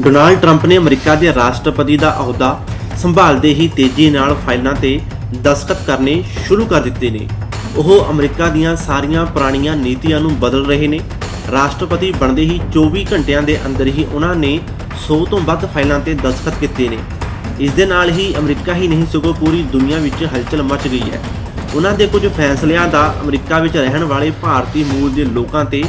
Donald Trump ਨੇ America ਦੇ ਰਾਸ਼ਟਰਪਤੀ ਦਾ ਅਹੁਦਾ ਸੰਭਾਲਦੇ ਹੀ ਤੇਜ਼ੀ ਨਾਲ ਫਾਈਲਾਂ ਤੇ ਦਸਤਖਤ ਕਰਨੇ ਸ਼ੁਰੂ ਕਰ ਦਿੱਤੇ ਨੇ। ਉਹ ਅਮਰੀਕਾ ਦੀਆਂ ਸਾਰੀਆਂ ਪੁਰਾਣੀਆਂ ਨੀਤੀਆਂ ਨੂੰ ਬਦਲ ਰਹੇ ਨੇ। ਰਾਸ਼ਟਰਪਤੀ ਬਣਦੇ ਹੀ 24 ਘੰਟਿਆਂ ਦੇ ਅੰਦਰ ਹੀ ਉਹਨਾਂ ਨੇ 100 ਤੋਂ ਵੱਧ ਫਾਈਲਾਂ ਤੇ ਦਸਤਖਤ ਕੀਤੇ ਨੇ। ਇਸ ਦੇ ਨਾਲ ਹੀ ਅਮਰੀਕਾ ਹੀ ਨਹੀਂ ਸਗੋਂ ਪੂਰੀ ਦੁਨੀਆ ਵਿੱਚ ਹਲਚਲ ਮਚ ਗਈ ਹੈ। ਉਹਨਾਂ ਦੇ ਕੁਝ ਫੈਸਲਿਆਂ ਦਾ ਅਮਰੀਕਾ ਵਿੱਚ ਰਹਿਣ ਵਾਲੇ ਭਾਰਤੀ ਮੂਲ ਦੇ ਲੋਕਾਂ ਤੇ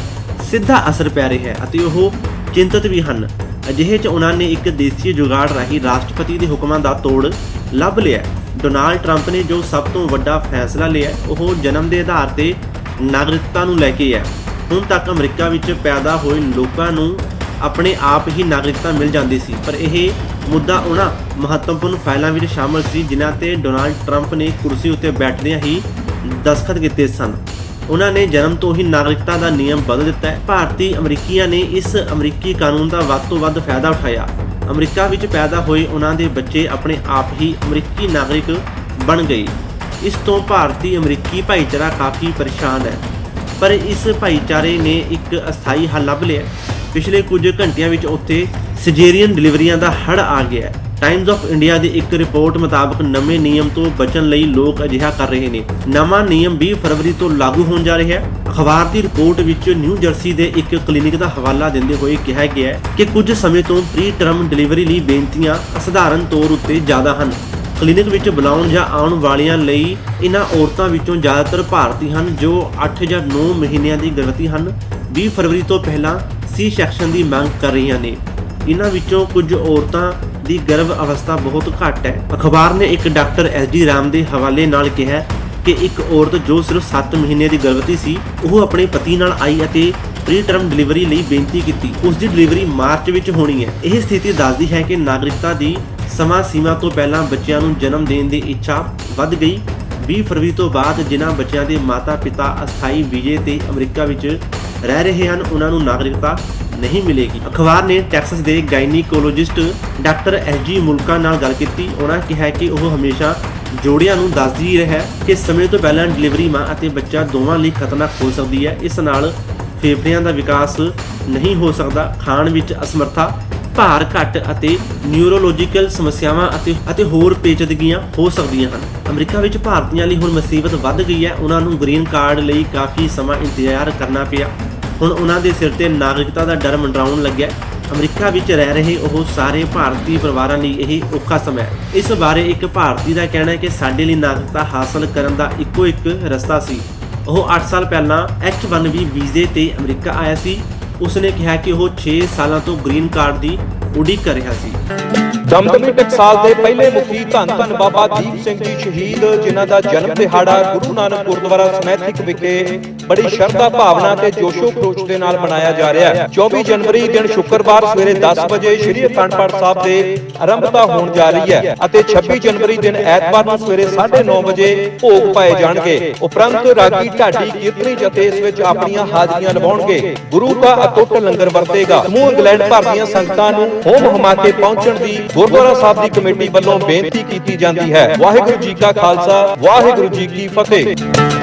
ਸਿੱਧਾ ਅਸਰ ਪੈ ਰਿਹਾ ਹੈ ਅਤੇ ਉਹ ਚਿੰਤਤ ਵੀ ਹਨ। ਅਜਿਹੇ 'ਚ ਉਹਨਾਂ ਨੇ ਇੱਕ ਦੇਸੀ ਜੁਗਾੜ ਰਾਹੀਂ ਰਾਸ਼ਟਰਪਤੀ ਦੇ ਹੁਕਮਾਂ ਦਾ ਤੋੜ ਲੱਭ ਲਿਆ ਡੋਨਾਲਡ ਟਰੰਪ ਨੇ ਜੋ ਸਭ ਤੋਂ ਵੱਡਾ ਫੈਸਲਾ ਲਿਆ ਉਹ ਜਨਮ ਦੇ ਆਧਾਰ ਤੇ ਨਾਗਰਿਕਤਾ ਨੂੰ ਲੈ ਕੇ ਹੈ ਹੁਣ ਤੱਕ ਅਮਰੀਕਾ ਵਿੱਚ ਪੈਦਾ ਹੋਏ ਲੋਕਾਂ ਨੂੰ ਆਪਣੇ ਆਪ ਹੀ ਨਾਗਰਿਕਤਾ ਮਿਲ ਜਾਂਦੀ ਸੀ, ਪਰ ਇਹ ਮੁੱਦਾ ਉਹਨਾਂ ਮਹੱਤਵਪੂਰਨ ਫਾਈਲਾਂ ਵਿੱਚ ਸ਼ਾਮਲ ਸੀ, ਜਿਨ੍ਹਾਂ ਤੇ ਡੋਨਾਲਡ ਟਰੰਪ ਨੇ ਕੁਰਸੀ ਉੱਤੇ ਬੈਠਦਿਆਂ ਹੀ ਦਸਖਤ ਕੀਤੇ ਸਨ। ਉਹਨਾਂ ਨੇ ਜਨਮ ਤੋਂ ਹੀ ਨਾਗਰਿਕਤਾ ਦਾ ਨਿਯਮ ਬਦਲ ਦਿੱਤਾ ਹੈ। ਭਾਰਤੀ ਅਮਰੀਕੀਆਂ ਨੇ ਇਸ ਅਮਰੀਕੀ ਕਾਨੂੰਨ ਦਾ ਵੱਧ ਤੋਂ ਵੱਧ ਫਾਇਦਾ ਉਠਾਇਆ। ਅਮਰੀਕਾ ਵਿੱਚ ਪੈਦਾ ਹੋਏ ਉਹਨਾਂ ਦੇ ਬੱਚੇ ਆਪਣੇ ਆਪ ਹੀ ਅਮਰੀਕੀ ਨਾਗਰਿਕ ਬਣ ਗਏ। ਇਸ ਤੋਂ ਭਾਰਤੀ ਅਮਰੀਕੀ ਭਾਈਚਾਰਾ ਕਾਫੀ ਪਰੇਸ਼ਾਨ ਹੈ। ਪਰ ਇਸ ਭਾਈਚਾਰੇ ਨੇ ਇੱਕ ਅਸਥਾਈ ਹੱਲ ਲੱਭ ਲਿਆ ਪਿਛਲੇ ਕੁਝ ਘੰਟਿਆਂ ਵਿੱਚ ਉੱਥੇ ਸਿਜੇਰੀਅਨ ਡਿਲੀਵਰੀਆਂ ਦਾ ਹੜ ਆ ਗਿਆ ਟਾਈਮਜ਼ ਆਫ ਇੰਡੀਆ ਦੀ ਇੱਕ ਰਿਪੋਰਟ ਮੁਤਾਬਕ ਨਵੇਂ ਨਿਯਮ ਤੋਂ ਬਚਣ ਲਈ ਲੋਕ ਅਜਿਹਾ ਕਰ ਰਹੇ ਨੇ। ਨਵਾਂ ਨਿਯਮ 20 ਫਰਵਰੀ ਤੋਂ ਲਾਗੂ ਹੋਣ ਜਾ ਰਿਹਾ ਹੈ। ਅਖਬਾਰ ਦੀ ਰਿਪੋਰਟ ਵਿੱਚ ਨਿਊ ਜਰਸੀ ਦੇ ਇੱਕ ਕਲੀਨਿਕ ਦਾ ਹਵਾਲਾ ਦਿੰਦੇ ਹੋਏ ਕਿਹਾ ਗਿਆ ਹੈ ਕਿ ਕੁਝ ਸਮੇਂ ਤੋਂ ਪ੍ਰੀ ਟਰਮ ਡਿਲੀਵਰੀ ਲਈ ਬੇਨਤੀਆਂ ਅਸਧਾਰਨ ਤੌਰ ਉੱਤੇ ਜ਼ਿਆਦਾ ਹਨ। ਕਲੀਨਿਕ ਵਿੱਚ ਬੁਲਾਉਣ ਜਾਂ ਆਉਣ ਵਾਲਿਆਂ ਲਈ ਇਹਨਾਂ ਔਰਤਾਂ ਵਿੱਚੋਂ ਜ਼ਿਆਦਾਤਰ ਭਾਰਤੀ ਹਨ, ਜੋ 8 ਜਾਂ 9 ਮਹੀਨਿਆਂ ਦੀ ਗਰਭਵਤੀ ਹਨ। 20 ਫਰਵਰੀ ਤੋਂ ਪਹਿਲਾਂ ਸੀ ਸੈਕਸ਼ਨ ਦੀ ਮੰਗ ਕਰ ਰਹੀਆਂ ਨੇ। ਇਹਨਾਂ ਵਿੱਚੋਂ ਕੁਝ ਔਰਤਾਂ ਦੀ ਗਰਭ ਅਵਸਥਾ ਬਹੁਤ ਘੱਟ ਹੈ। ਅਖਬਾਰ ਨੇ ਇੱਕ ਡਾਕਟਰ ਐਸ ਡੀ ਰਾਮ ਦੇ ਹਵਾਲੇ ਨਾਲ ਕਿਹਾ ਕਿ ਇੱਕ ਔਰਤ ਜੋ ਸਿਰਫ 7 ਮਹੀਨੇ ਦੀ ਗਰਭਵਤੀ ਸੀ, ਉਹ ਆਪਣੇ ਪਤੀ ਨਾਲ ਆਈ ਅਤੇ ਪ੍ਰੀ ਟਰਮ ਡਿਲੀਵਰੀ ਲਈ ਬੇਨਤੀ ਕੀਤੀ। ਉਸ ਦੀ ਡਿਲੀਵਰੀ ਮਾਰਚ ਵਿੱਚ ਹੋਣੀ ਹੈ। ਇਹ ਸਥਿਤੀ ਦੱਸਦੀ ਹੈ ਕਿ ਨਾਗਰਿਕਤਾ ਦੀ ਸਮਾਂ ਸੀਮਾ ਤੋਂ ਪਹਿਲਾਂ ਬੱਚਿਆਂ ਨੂੰ ਜਨਮ ਦੇਣ ਦੀ ਇੱਛਾ ਵੱਧ ਗਈ। 20 ਫਰਵਰੀ ਤੋਂ ਬਾਅਦ ਜਿਨ੍ਹਾਂ ਬੱਚਿਆਂ ਦੇ ਮਾਤਾ-ਪਿਤਾ ਅਸਥਾਈ ਵੀਜ਼ੇ ਤੇ ਅਮਰੀਕਾ ਵਿੱਚ ਰਹਿ ਰਹੇ ਹਨ, ਉਹਨਾਂ ਨੂੰ ਨਾਗਰਿਕਤਾ ਨਹੀਂ ਮਿਲੇਗੀ। ਅਖਬਾਰ ਨੇ ਟੈਕਸਸ ਦੇ ਗਾਇਨੀਕੋਲੋਜਿਸਟ ਡਾਕਟਰ ਐਸਜੀ ਮੁਲਕਾ ਨਾਲ ਗੱਲ ਕੀਤੀ। ਉਹਨਾਂ ਕਿਹਾ ਕਿ ਉਹ ਹਮੇਸ਼ਾ ਜੋੜਿਆਂ ਨੂੰ ਦੱਸਦੀ ਰਿਹਾ ਕਿ ਸਮੇਂ ਤੋਂ ਪਹਿਲਾਂ ਡਿਲੀਵਰੀ ਮਾਂ ਅਤੇ ਬੱਚਾ ਦੋਵਾਂ ਲਈ ਖਤਰਨਾਕ ਹੋ ਸਕਦੀ ਹੈ। ਇਸ ਨਾਲ ਫੇਫੜਿਆਂ ਦਾ ਵਿਕਾਸ ਨਹੀਂ ਹੋ ਸਕਦਾ। ਖਾਣ ਵਿੱਚ ਅਸਮਰਥਾ, ਭਾਰ ਘੱਟ ਅਤੇ ਨਿਊਰੋਲੋਜੀਕਲ ਸਮੱਸਿਆਵਾਂ ਅਤੇ ਅਤੇ ਹੋਰ ਪੇਚੀਦਗੀਆਂ ਹੋ ਸਕਦੀਆਂ ਹਨ। ਅਮਰੀਕਾ ਵਿੱਚ ਭਾਰਤੀਆਂ ਲਈ ਹੁਣ ਮੁਸੀਬਤ ਵੱਧ ਗਈ ਹੈ। ਉਹਨਾਂ ਨੂੰ ਗ੍ਰੀਨ ਕਾਰਡ ਲਈ ਕਾਫੀ ਸਮਾਂ ਇੰਤਜ਼ਾਰ ਕਰਨਾ ਪਿਆ। ਹੁਣ ਉਹਨਾਂ ਦੇ ਸਿਰ ਤੇ ਨਾਗਰਿਕਤਾ ਦਾ ਡਰ ਮੰਡਰਾਉਣ ਲੱਗਿਆ ਅਮਰੀਕਾ ਵਿੱਚ ਰਹਿ ਰਹੇ ਉਹ ਸਾਰੇ ਭਾਰਤੀ ਪਰਿਵਾਰਾਂ ਲਈ ਇਹ ਔਖਾ ਸਮਾਂ ਹੈ। ਇਸ ਬਾਰੇ ਇੱਕ ਭਾਰਤੀ ਦਾ ਕਹਿਣਾ ਹੈ ਕਿ ਸਾਡੇ ਲਈ ਨਾਗਰਿਕਤਾ ਹਾਸਲ ਕਰਨ ਦਾ ਇੱਕੋ ਇੱਕ ਰਸਤਾ ਸੀ। ਉਹ 8 ਸਾਲ ਪਹਿਲਾਂ H1B ਵੀਜ਼ੇ ਤੇ ਅਮਰੀਕਾ ਆਇਆ ਸੀ। ਉਸਨੇ ਕਿਹਾ ਕਿ ਉਹ 6 ਸਾਲਾਂ ਤੋਂ ਗ੍ਰੀਨ ਕਾਰਡ ਦੀ ਉਡੀਕ ਕਰ ਰਿਹਾ ਸੀ। ਦਮਦਮੀ ਟਕਸਾਲ ਦੇ ਪਹਿਲੇ ਮੁਖੀ ਧੰਨ ਧੰਨ ਬਾਬਾ ਦੀਪ ਸਿੰਘ ਜੀ ਸ਼ਹੀਦ, ਜਿਨ੍ਹਾਂ ਦਾ ਜਨਮ ਦਿਹਾੜਾ ਗੁਰੂ ਨਾਨਕ ਗੁਰਦੁਆਰਾ ਸਮੈਥਿਕ ਵਿਖੇ ਬੜੀ ਸ਼ਰਧਾ ਭਾਵਨਾ ਤੇ ਜੋਸ਼ੋ ਖਰੋਸ਼ ਦੇ ਨਾਲ ਮਨਾਇਆ ਜਾ ਰਿਹਾ ਹੈ। 24 ਜਨਵਰੀ ਦਿਨ ਸ਼ੁੱਕਰਵਾਰ ਸਵੇਰੇ 10 ਵਜੇ ਸ੍ਰੀ ਅਖੰਡ ਪਾਠ ਸਾਹਿਬ ਦੇ ਆਰੰਭਤਾ ਹੋਣ ਜਾ ਰਹੀ ਹੈ ਅਤੇ 26 ਜਨਵਰੀ ਦਿਨ ਐਤਵਾਰ ਨੂੰ ਸਵੇਰੇ 9:30 ਵਜੇ ਭੋਗ ਪਾਏ ਜਾਣਗੇ। ਉਪਰੰਤ ਰਾਗੀ ਢਾਡੀ ਕੀਰਤਨੀ ਜਥੇ ਇਸ ਵਿੱਚ ਆਪਣੀਆਂ ਹਾਜ਼ਰੀਆਂ ਲਵਾਉਣਗੇ ਗੁਰੂ ਦਾ ਅਟੁੱਟ ਲੰਗਰ ਵਰਤੇਗਾ। ਸਮੂਹ ਇੰਗਲੈਂਡ ਭਰ ਦੀਆਂ ਸੰਗਤਾਂ ਨੂੰ ਹੋਮ ਹਮਾਕੇ ਪਹੁੰਚਣ ਦੀ ਗੁਰਦੁਆਰਾ ਸਾਹਿਬ ਦੀ ਕਮੇਟੀ ਵੱਲੋਂ ਬੇਨਤੀ ਕੀਤੀ ਜਾਂਦੀ ਹੈ। ਵਾਹਿਗੁਰੂ ਜੀ ਕਾ ਖਾਲਸਾ, ਵਾਹਿਗੁਰੂ ਜੀ ਕੀ ਫਤਿਹ।